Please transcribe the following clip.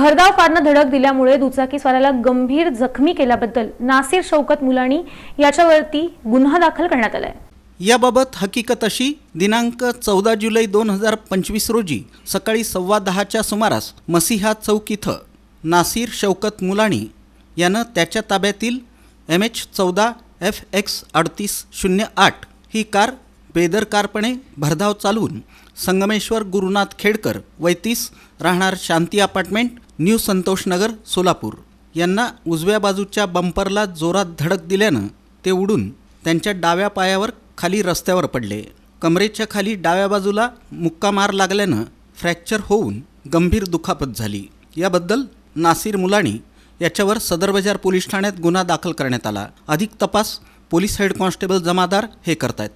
भरधाव फारनं धडक दिल्यामुळे दुचाकीस्वाराला गंभीर जखमी केल्याबद्दल नासिर शौकत मुलानी याच्यावरती गुन्हा दाखल करण्यात आलाय. याबाबत हकीकत अशी दिनांक चौदा जुलै दोन हजार पंचवीस रोजी सकाळी सव्वा दहाच्या सुमारास मसिहा चौक इथं नासिर शौकत मुलाणी यानं त्याच्या ताब्यातील एम एच चौदा एफ एक्स अडतीस शून्य आठ ही कार बेदरकारपणे भरधाव चालवून संगमेश्वर गुरुनाथ खेडकर वैतीस राहणार शांती अपार्टमेंट न्यू संतोषनगर सोलापूर. यांना उजव्या बाजूच्या बंपरला जोरात धडक दिल्यानं ते उडून त्यांच्या डाव्या पायावर खाली रस्त्यावर पडले. कमरेच्या खाली डाव्या बाजूला मुक्का मार लागल्यानं फ्रॅक्चर होऊन गंभीर दुखापत झाली. याबद्दल नासिर मुलाणी याच्यावर सदर बाजार पोलीस ठाण्यात गुन्हा दाखल करण्यात आला. अधिक तपास पोलीस हेड कॉन्स्टेबल जमादार हे करतायत.